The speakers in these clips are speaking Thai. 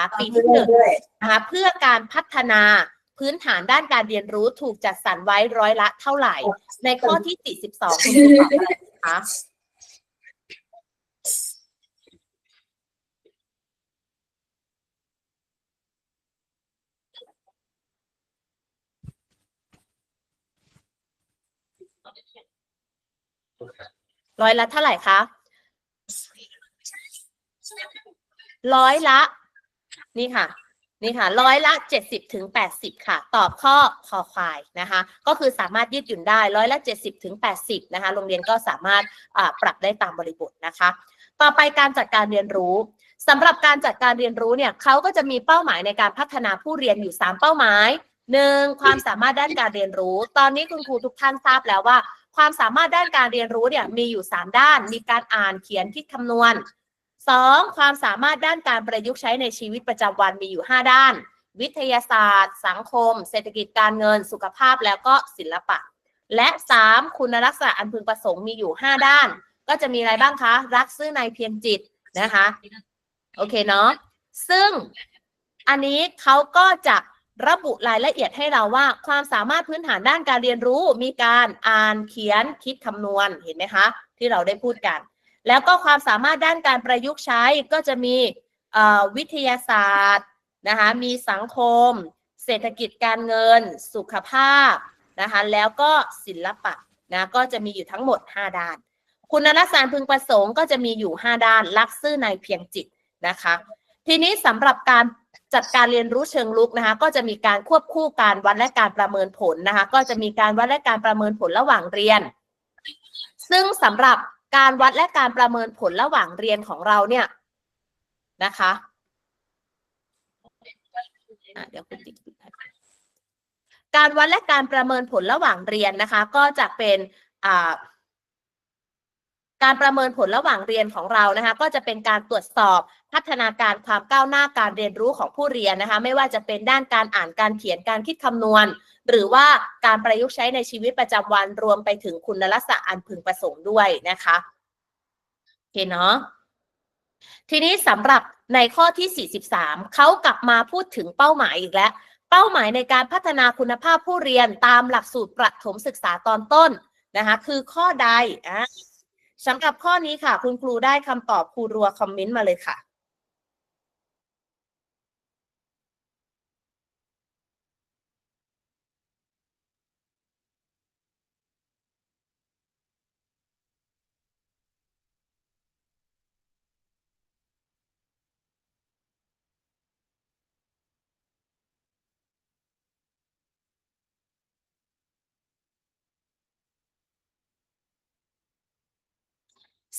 าปีที่หนึ่งนะคะเพื่อการพัฒนาพื้นฐานด้านการเรียนรู้ถูกจัดสรรไว้ร้อยละเท่าไหร่ ในข้อที่ 42คุณครูตอบอะไรคะร้อยละเท่าไหร่คะ ร้อยละ นี่ค่ะนี่ค่ะร้อยละเจ็ดสิบถึงแปดสิบค่ะ ตอบข้อคอควายนะคะ ก็คือสามารถยืดหยุ่นได้ร้อยละเจ็ดสิบถึงแปดสิบนะคะ โรงเรียนก็สามารถปรับได้ตามบริบทนะคะ ต่อไปการจัดการเรียนรู้สำหรับการจัดการเรียนรู้เนี่ยเขาก็จะมีเป้าหมายในการพัฒนาผู้เรียนอยู่สามเป้าหมายหนึ่งความสามารถด้านการเรียนรู้ ตอนนี้คุณครูทุกท่านทราบแล้วว่า ความสามารถด้านการเรียนรู้เนี่ยมีอยู่ 3 ด้าน มีการอ่านเขียนคิดคำนวณ 2. ความสามารถด้านการประยุกต์ใช้ในชีวิตประจำวันมีอยู่ 5 ด้าน วิทยาศาสตร์ สังคม เศรษฐกิจการเงิน สุขภาพแล้วก็ศิลปะ และ 3. คุณลักษณะอันพึงประสงค์มีอยู่ 5 ด้าน ก็จะมีอะไรบ้างคะ รักซื่อในเพียงจิตนะคะ โอเคเนาะซึ่งอันนี้เขาก็จะระบุรายละเอียดให้เราว่า ความสามารถพื้นฐานด้านการเรียนรู้มีการอ่านเขียนคิดคำนวณเห็นไหมคะ ที่เราได้พูดกัน แล้วก็ความสามารถด้านการประยุกต์ใช้ก็จะมีวิทยาศาสตร์นะคะมีสังคม เศรษฐกิจการเงิน สุขภาพนะคะแล้วก็ศิลปะนะก็จะมีอยู่ทั้งหมด 5 ด้าน คุณลักษณะพึงประสงค์ก็จะมีอยู่ 5 ด้านลักซื่อในเพียงจิตนะคะทีนี้สำหรับการจัดการเรียนรู้เชิงลุกนะคะก็จะมีการควบคู่การวัดและการประเมินผลนะคะก็จะมีการวัดและการประเมินผลระหว่างเรียน ซึ่งสำหรับ การวัดและการประเมินผลระหว่างเรียนของเราเนี่ยนะคะะเดี๋ยวคุณติ๊กการวัดและการประเมินผลระหว่างเรียนนะคะ ก็จะเป็นการประเมินผลระหว่างเรียนของเรานะคะ ก็จะเป็นการตรวจสอบ พัฒนาการความก้าวหน้าการเรียนรู้ของผู้เรียนนะคะ ไม่ว่าจะเป็นด้านการอ่านการเขียนการคิดคำนวณ หรือว่าการประยุกต์ใช้ในชีวิตประจำวันรวมไปถึงคุณลักษณะอันพึงประสงค์ด้วยนะคะโอเคเนาะทีนี้สำหรับในข้อที่ 43 เขากลับมาพูดถึงเป้าหมายอีกแล้ว เป้าหมายในการพัฒนาคุณภาพผู้เรียนตามหลักสูตรประถมศึกษาตอนต้นนะคะคือข้อใดอะสำหรับข้อนี้ค่ะ คุณครูได้คำตอบครูรัวคอมเมนต์มาเลยค่ะ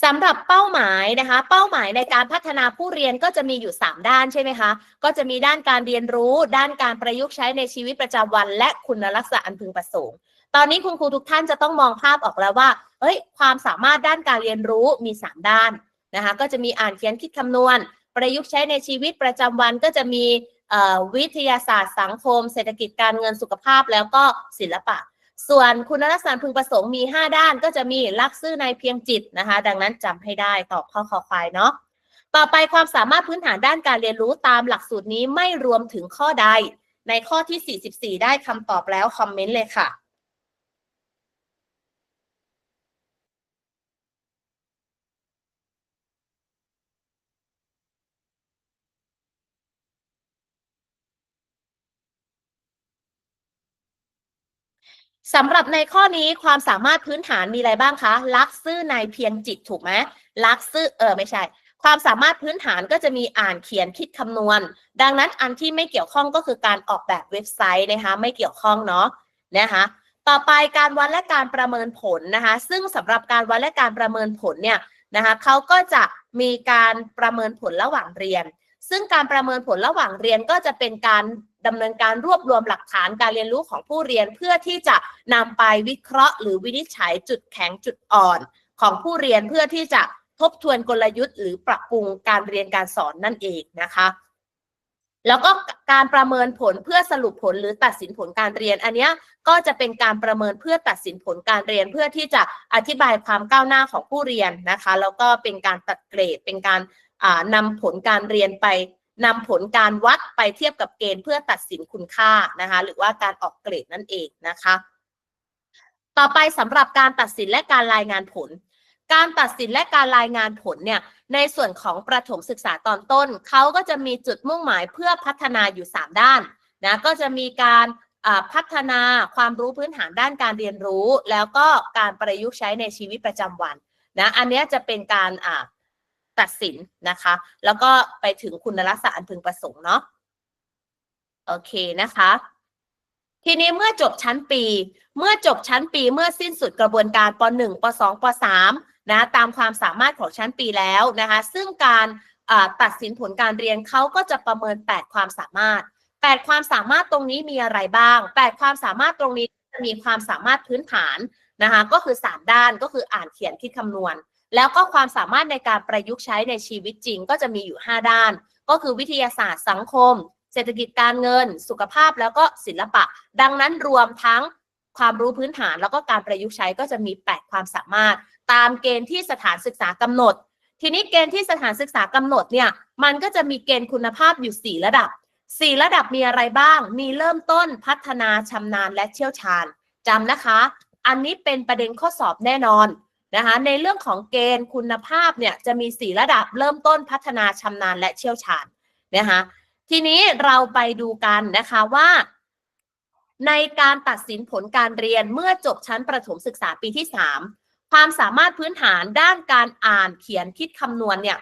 สำหรับเป้าหมายนะคะ เป้าหมายในการพัฒนาผู้เรียนก็จะมีอยู่ 3 ด้านใช่ไหมคะ ก็จะมีด้านการเรียนรู้ ด้านการประยุกต์ใช้ในชีวิตประจำวัน และคุณลักษณะอันพึงประสงค์ ตอนนี้คุณครูทุกท่านจะต้องมองภาพออกแล้วว่า เอ้ย ความสามารถด้านการเรียนรู้มี 3 ด้านนะคะ ก็จะมีอ่านเขียนคิดคำนวณ ประยุกต์ใช้ในชีวิตประจำวัน ก็จะมีวิทยาศาสตร์สังคม เศรษฐกิจการเงินสุขภาพ แล้วก็ศิลปะ ส่วนคุณลักษณะพึงประสงค์มี 5 ด้านก็จะมีลักซื่อในเพียงจิตนะคะ ดังนั้นจำให้ได้ตอบข้อคอควายเนาะต่อไปความสามารถพื้นฐานด้านการเรียนรู้ตามหลักสูตรนี้ไม่รวมถึงข้อใด ในข้อที่ 44 ได้คำตอบแล้วคอมเมนต์เลยค่ะ สำหรับในข้อนี้ความสามารถพื้นฐานมีอะไรบ้างคะลักซื่อในเพียงจิตถูกไหมลักซื่อเออไม่ใช่ ความสามารถพื้นฐานก็จะมีอ่านเขียนคิดคำนวณ ดังนั้นอันที่ไม่เกี่ยวข้องก็คือการออกแบบเว็บไซต์นะคะไม่เกี่ยวข้องเนาะนะคะต่อไปการวัดและการประเมินผลนะคะ ซึ่งสำหรับการวัดและการประเมินผลเนี่ยนะคะเขาก็จะมีการประเมินผลระหว่างเรียน ซึ่งการประเมินผลระหว่างเรียนก็จะเป็นการ ดำเนินการรวบรวมหลักฐานการเรียนรู้ของผู้เรียน เพื่อที่จะนำไปวิเคราะห์ หรือวินิจฉัยจุดแข็งจุดอ่อน ของผู้เรียนเพื่อที่จะทบทวนกลยุทธ์ หรือปรับปรุงการเรียนการสอนนั่นเองนะคะแล้วก็การประเมินผลเพื่อสรุปผลหรือตัดสินผลการเรียน อันนี้ก็จะเป็นการประเมินเพื่อตัดสินผลการเรียน เพื่อที่จะอธิบายความก้าวหน้าของผู้เรียนนะคะ แล้วก็เป็นการตัดเกรดเป็นการอ่านำผลการเรียนไป นำผลการวัดไปเทียบกับเกณฑ์เพื่อตัดสินคุณค่านะคะ หรือว่าการออกเกรดนั่นเองนะคะ ต่อไปสำหรับการตัดสินและการรายงานผล การตัดสินและการรายงานผลเนี่ย ในส่วนของประถมศึกษาตอนต้น เขาก็จะมีจุดมุ่งหมายเพื่อพัฒนาอยู่ 3 ด้านนะ ก็จะมีการพัฒนาความรู้พื้นฐานด้านการเรียนรู้ แล้วก็การประยุกต์ใช้ในชีวิตประจำวันนะ อันนี้จะเป็นการ ตัดสินนะคะ แล้วก็ไปถึงคุณลักษณะอันพึงประสงค์เนาะโอเคนะคะ ทีนี้เมื่อจบชั้นปี เมื่อจบชั้นปีเมื่อสิ้นสุดกระบวนการป .1 ป .2 ป .3 นะตามความสามารถของชั้นปีแล้วนะคะ ซึ่งการตัดสินผลการเรียนเขาก็จะประเมิน 8 ความสามารถ 8 ความสามารถตรงนี้มีอะไรบ้าง 8 ความสามารถตรงนี้จะมีความสามารถพื้นฐานนะคะ ก็คือ 3 ด้านก็คืออ่านเขียนคิดคำนวณ แล้วก็ความสามารถในการประยุกต์ใช้ในชีวิตจริงก็จะมีอยู่ 5 ด้าน ก็คือวิทยาศาสตร์สังคม เศรษฐกิจการเงิน สุขภาพแล้วก็ศิลปะ ดังนั้นรวมทั้งความรู้พื้นฐานแล้วก็การประยุกต์ใช้ก็จะมี 8 ความสามารถ ตามเกณฑ์ที่สถานศึกษากำหนด ทีนี้เกณฑ์ที่สถานศึกษากำหนดเนี่ยมันก็จะมีเกณฑ์คุณภาพอยู่ 4 ระดับ 4 ระดับมีอะไรบ้าง มีเริ่มต้นพัฒนาชำนาญและเชี่ยวชาญจำนะคะ อันนี้เป็นประเด็นข้อสอบแน่นอน นะคะในเรื่องของเกณฑ์คุณภาพเนี่ยจะมี 4 ระดับเริ่มต้นพัฒนาชำนาญและเชี่ยวชาญนะคะทีนี้เราไปดูกันนะคะว่า ในการตัดสินผลการเรียนเมื่อจบชั้นประถมศึกษาปีที่ 3 ความสามารถพื้นฐานด้านการอ่านเขียนคิดคำนวณเนี่ย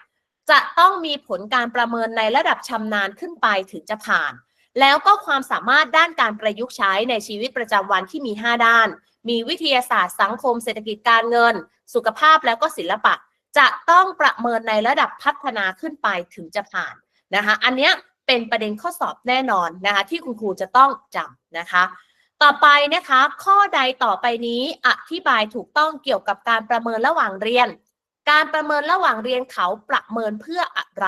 จะต้องมีผลการประเมินในระดับชำนาญขึ้นไปถึงจะผ่าน แล้วก็ความสามารถด้านการประยุกต์ใช้ในชีวิตประจำวันที่มี 5 ด้าน มีวิทยาศาสตร์สังคมเศรษฐกิจการเงิน สุขภาพแล้วก็ศิลปะ จะต้องประเมินในระดับพัฒนาขึ้นไปถึงจะผ่านนะคะ อันเนี้ยเป็นประเด็นข้อสอบแน่นอนนะคะ ที่คุณครูจะต้องจำนะคะ ต่อไปนะคะ ข้อใดต่อไปนี้อธิบายถูกต้องเกี่ยวกับการประเมินระหว่างเรียน การประเมินระหว่างเรียนเขาประเมินเพื่ออะไร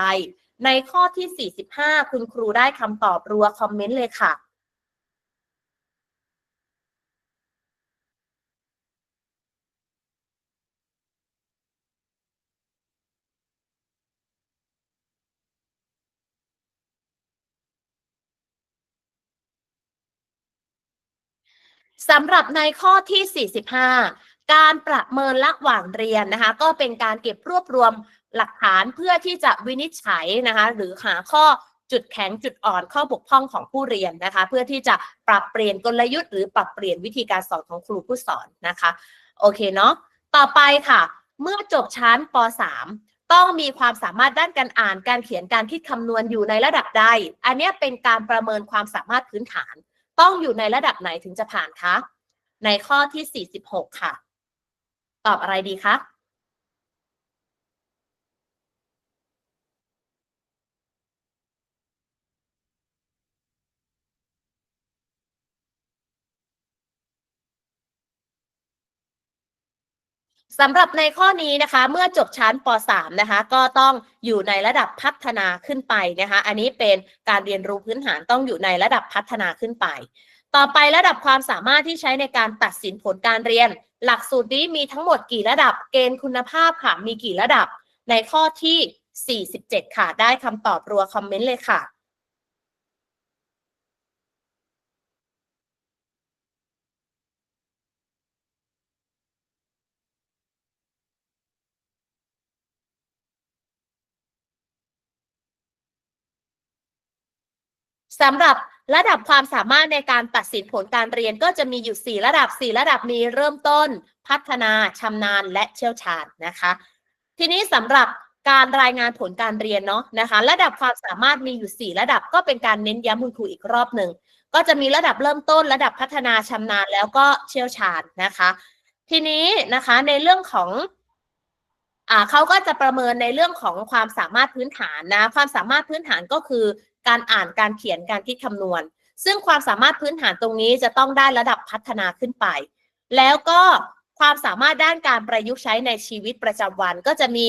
ในข้อที่ 45 คุณครูได้คำตอบรัวคอมเมนต์เลยค่ะ สำหรับในข้อที่ 45 การประเมินระหว่างเรียนนะคะ ก็เป็นการเก็บรวบรวมหลักฐานเพื่อที่จะวินิจฉัยนะคะ หรือหาข้อจุดแข็งจุดอ่อนข้อบกพร่องของผู้เรียนนะคะ เพื่อที่จะปรับเปลี่ยนกลยุทธ์หรือปรับเปลี่ยนวิธีการสอนของครูผู้สอนนะคะโอเคเนาะต่อไปค่ะ เมื่อจบชั้นป .3 ต้องมีความสามารถด้านการอ่านการเขียนการคิดคำนวณอยู่ในระดับใด อันนี้เป็นการประเมินความสามารถพื้นฐาน ต้องอยู่ในระดับไหนถึงจะผ่านคะในข้อที่ 46 ค่ะ ตอบอะไรดีคะสำหรับในข้อนี้นะคะ เมื่อจบชั้นป .3 นะคะ ก็ต้องอยู่ในระดับพัฒนาขึ้นไปนะคะ อันนี้เป็นการเรียนรู้พื้นฐานต้องอยู่ในระดับพัฒนาขึ้นไป ต่อไประดับความสามารถที่ใช้ในการตัดสินผลการเรียน หลักสูตรนี้มีทั้งหมดกี่ระดับเกณฑ์คุณภาพค่ะ มีกี่ระดับ ในข้อที่ 47 ค่ะ ได้คำตอบรัวคอมเมนต์เลยค่ะสำหรับ ระดับความสามารถในการตัดสินผลการเรียนก็จะมีอยู่ 4 ระดับ 4 ระดับมีเริ่มต้น พัฒนาชำนาญและเชี่ยวชาญนะคะ ทีนี้สำหรับการรายงานผลการเรียนเนาะนะคะ ระดับความสามารถมีอยู่ 4 ระดับก็เป็นการเน้นย้ำคุณครูอีกรอบหนึ่งก็จะมีระดับเริ่มต้น ระดับพัฒนาชำนาญแล้วก็เชี่ยวชาญนะคะ ทีนี้นะคะในเรื่องของอ่าเขาก็จะประเมินในเรื่องของความสามารถพื้นฐานนะ ความสามารถพื้นฐานก็คือ การอ่านการเขียนการคิดคำนวณ ซึ่งความสามารถพื้นฐานตรงนี้จะต้องได้ระดับพัฒนาขึ้นไป แล้วก็ความสามารถด้านการประยุกต์ใช้ในชีวิตประจำวัน ก็จะมี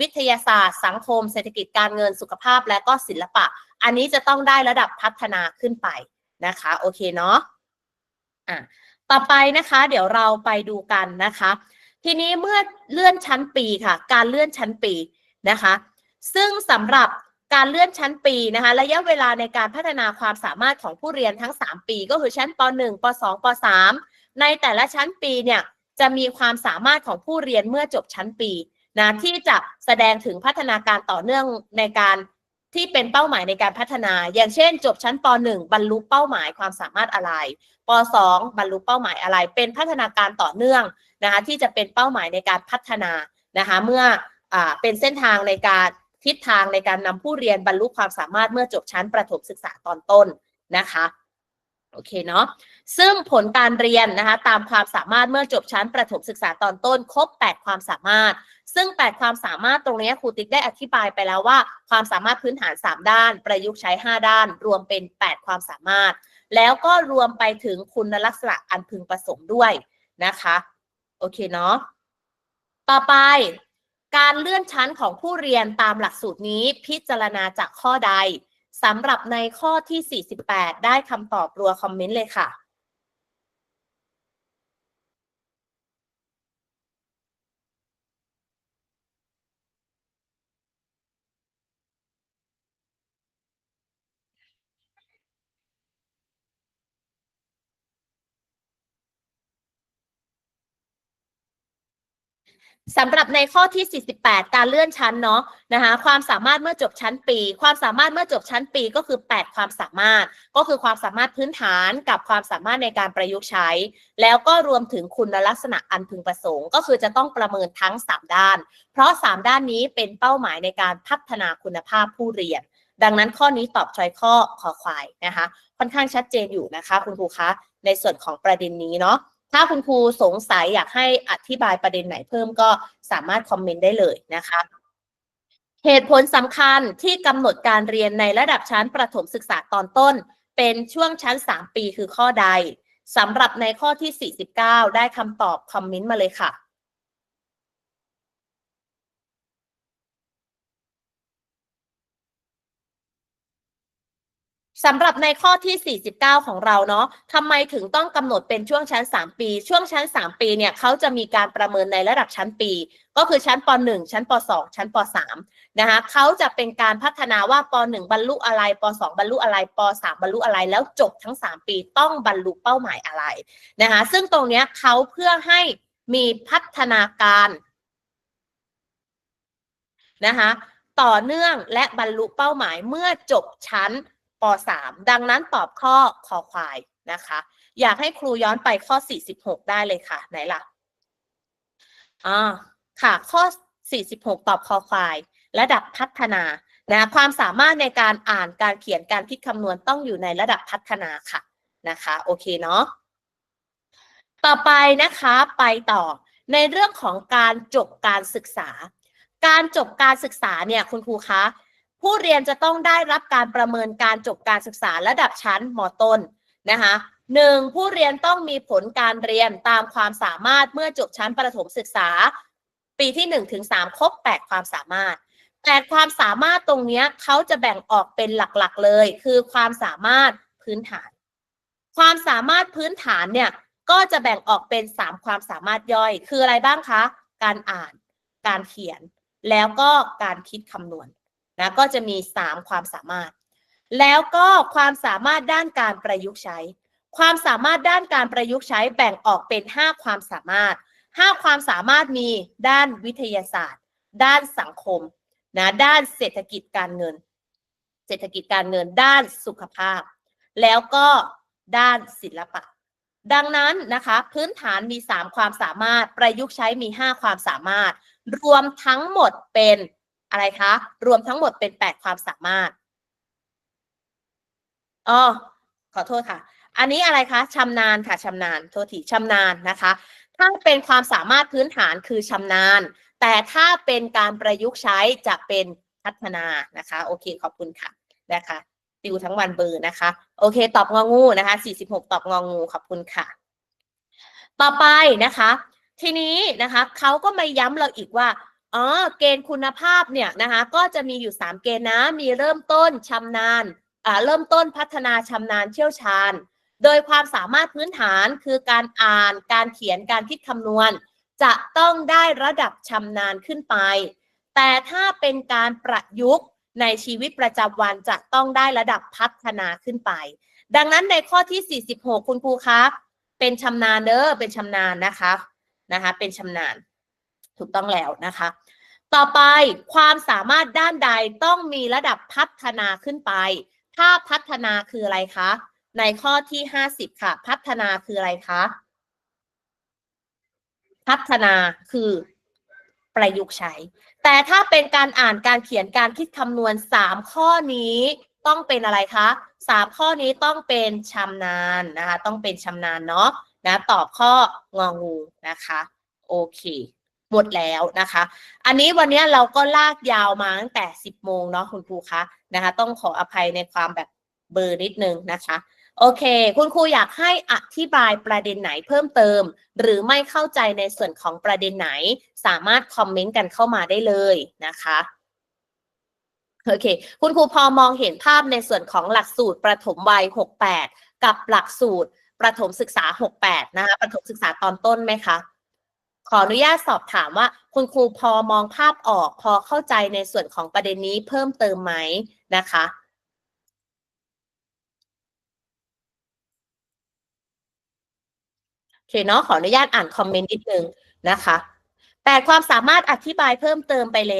วิทยาศาสตร์ สังคม เศรษฐกิจการเงินสุขภาพและก็ศิลปะ อันนี้จะต้องได้ระดับพัฒนาขึ้นไปนะคะ โอเคเนาะอะต่อไปนะคะ เดี๋ยวเราไปดูกันนะคะ ทีนี้เมื่อเลื่อนชั้นปีค่ะ การเลื่อนชั้นปีนะคะ ซึ่งสำหรับ การเลื่อนชั้นปีนะคะระยะเวลาในการพัฒนาความสามารถของผู้เรียนทั้ง 3 ปี ก็คือชั้นป .1 ป .2 ป .3 ในแต่ละชั้นปีเนี่ยจะมีความสามารถของผู้เรียนเมื่อจบชั้นปีนะที่จะแสดงถึงพัฒนาการต่อเนื่องในการที่เป็นเป้าหมายในการพัฒนา อย่างเช่น จบชั้นป .1 บรรลุเป้าหมายความสามารถอะไรป .2 บรรลุเป้าหมายอะไร เป็นพัฒนาการต่อเนื่องนะคะที่จะเป็นเป้าหมายในการพัฒนานะคะเมื่ออ่าเป็นเส้นทางในการ ทิศทางในการนำผู้เรียนบรรลุความสามารถเมื่อจบชั้นประถมศึกษาตอนต้นนะคะโอเคเนาะซึ่งผลการเรียนนะคะตามความสามารถเมื่อจบชั้นประถมศึกษาตอนต้น ครบ 8 ความสามารถ ซึ่ง 8 ความสามารถตรงนี้ครูติ๊กได้อธิบายไปแล้วว่า ความสามารถพื้นฐาน 3 ด้าน ประยุกต์ใช้ 5 ด้าน รวมเป็น 8 ความสามารถ แล้วก็รวมไปถึงคุณลักษณะอันพึงประสงค์ด้วยนะคะโอเคเนาะต่อไป การเลื่อนชั้นของผู้เรียนตามหลักสูตรนี้พิจารณาจากข้อใดสำหรับในข้อที่ 48 ได้คำตอบรัวคอมเมนต์เลยค่ะ สำหรับในข้อที่ 48 การเลื่อนชั้นเนาะนะคะความสามารถเมื่อจบชั้นปี ความสามารถเมื่อจบชั้นปีก็คือ 8 ความสามารถ ก็คือความสามารถพื้นฐานกับความสามารถในการประยุกต์ใช้ แล้วก็รวมถึงคุณลักษณะอันพึงประสงค์ ก็คือจะต้องประเมินทั้ง 3 ด้าน เพราะ 3 ด้านนี้เป็นเป้าหมายในการพัฒนาคุณภาพผู้เรียน ดังนั้นข้อนี้ตอบชอยข้อขอควายนะคะค่อนข้างชัดเจนอยู่นะคะ คุณครูคะในส่วนของประเด็นนี้เนาะ ถ้าคุณครูสงสัยอยากให้อธิบายประเด็นไหนเพิ่มก็สามารถคอมเมนต์ได้เลยนะคะ เหตุผลสำคัญที่กำหนดการเรียนในระดับชั้นประถมศึกษาตอนต้น เป็นช่วงชั้น 3 ปีคือข้อใดสำหรับในข้อที่ 49 ได้คำตอบคอมเมนต์มาเลยค่ะ สำหรับในข้อที่ 49 ของเราเนาะทำไมถึงต้องกำหนดเป็นช่วงชั้น 3 ปี ช่วงชั้น 3 ปีเนี่ยเขาจะมีการประเมินในระดับชั้นปี ก็คือชั้นป .1 ชั้นป .2 ชั้นป .3 นะคะเขาจะเป็นการพัฒนาว่าป .1 บรรลุอะไรป .2 บรรลุอะไรป .3 บรรลุอะไร แล้วจบทั้ง 3 ปีต้องบรรลุเป้าหมายอะไรนะคะซึ่งตรงเนี้ยเขาเพื่อให้มีพัฒนาการนะคะต่อเนื่องและบรรลุเป้าหมายเมื่อจบชั้น ป .3 ดังนั้นตอบข้อคอควายนะคะ อยากให้ครูย้อนไปข้อ 46 ได้เลยค่ะ ไหนล่ะอ่าค่ะข้อ 46 ตอบคอควาย ระดับพัฒนานะความสามารถในการอ่านการเขียนการคิดคำนวณต้องอยู่ในระดับพัฒนาค่ะนะคะโอเคเนาะต่อไปนะคะไปต่อในเรื่องของการจบการศึกษา การจบการศึกษาเนี่ยคุณครูคะ ผู้เรียนจะต้องได้รับการประเมินการจบการศึกษาระดับชั้นมต้นนะคะหนึ่งผู้เรียนต้องมีผลการเรียนตามความสามารถเมื่อจบชั้นประถมศึกษา ปีที่1นถึงสครบ8 ความสามารถแต่ความสามารถตรงนี้เขาจะแบ่งออกเป็นหลักๆเลย คือความสามารถพื้นฐาน ความสามารถพื้นฐานเนี่ยก็จะแบ่งออกเป็น 3 ความสามารถย่อย คืออะไรบ้างคะ การอ่าน การเขียน แล้วก็การคิดคำนวณ นะก็จะมี 3 ความสามารถ แล้วก็ความสามารถด้านการประยุกต์ใช้ ความสามารถด้านการประยุกต์ใช้แบ่งออกเป็น 5 ความสามารถ 5 ความสามารถมีด้านวิทยาศาสตร์ ด้านสังคมนะด้านเศรษฐกิจการเงิน เศรษฐกิจการเงินด้านสุขภาพ แล้วก็ด้านศิลปะ ดังนั้นนะคะพื้นฐานมี 3 ความสามารถประยุกต์ใช้มี 5 ความสามารถ รวมทั้งหมดเป็น อะไรคะ รวมทั้งหมดเป็น 8 ความสามารถอ๋อขอโทษค่ะ อันนี้อะไรคะชำนาญค่ะชำนาญโทษทีชำนาญนะคะ ถ้าเป็นความสามารถพื้นฐานคือชำนาญ แต่ถ้าเป็นการประยุกต์ใช้จะเป็นพัฒนานะคะ โอเคขอบคุณค่ะนะคะติวทั้งวันเบอร์นะคะ โอเค ตอบงองูนะคะ 46 ตอบงองูขอบคุณค่ะ ต่อไปนะคะ ทีนี้นะคะเขาก็มาย้ำเราอีกว่า อ๋อเกณฑ์คุณภาพเนี่ยนะคะก็จะมีอยู่ 3 เกณฑ์นะ มีเริ่มต้นชำนาญอ่าเริ่มต้นพัฒนาชำนาญเชี่ยวชาญ โดยความสามารถพื้นฐานคือการอ่าน การเขียนการคิดคำนวณ จะต้องได้ระดับชำนาญขึ้นไป แต่ถ้าเป็นการประยุกต์ในชีวิตประจำวันจะต้องได้ระดับพัฒนาขึ้นไป ดังนั้นในข้อที่ 46 คุณครูครับ เป็นชำนาญเด้อเป็นชำนาญนะคะนะคะ เป็นชำนาญ ถูกต้องแล้วนะคะ ต่อไปความสามารถด้านใดต้องมีระดับพัฒนาขึ้นไป ถ้าพัฒนาคืออะไรคะ ในข้อที่ 50 ค่ะ พัฒนาคืออะไรคะ พัฒนาคือประยุกต์ใช้ แต่ถ้าเป็นการอ่านการเขียนการคิดคำนวณ 3 ข้อนี้ต้องเป็นอะไรคะ3ข้อนี้ต้องเป็นชำนาญนะคะ ต้องเป็นชำนาญเนาะนะ ตอบข้ององูนะคะ โอเค หมดแล้วนะคะ อันนี้วันนี้เราก็ลากยาวมาตั้งแต่ 10 โมงเนาะคุณครูคะนะคะ ต้องขออภัยในความแบบเบอร์นิดนึงนะคะ โอเค คุณครูอยากให้อธิบายประเด็นไหนเพิ่มเติม หรือไม่เข้าใจในส่วนของประเด็นไหน สามารถคอมเมนต์กันเข้ามาได้เลยนะคะโอเค คุณครูพอมองเห็นภาพในส่วนของหลักสูตรประถมวัย 68 กับหลักสูตรประถมศึกษา 68 นะคะประถมศึกษาตอนต้นไหมคะ ขออนุญาตสอบถามว่า คุณครูพอมองภาพออก พอเข้าใจในส่วนของประเด็นนี้เพิ่มเติมไหมนะคะโอเคเนาะขออนุญาตอ่านคอมเมนต์นิดนึงนะคะแต่ความสามารถอธิบายเพิ่มเติมไปเลย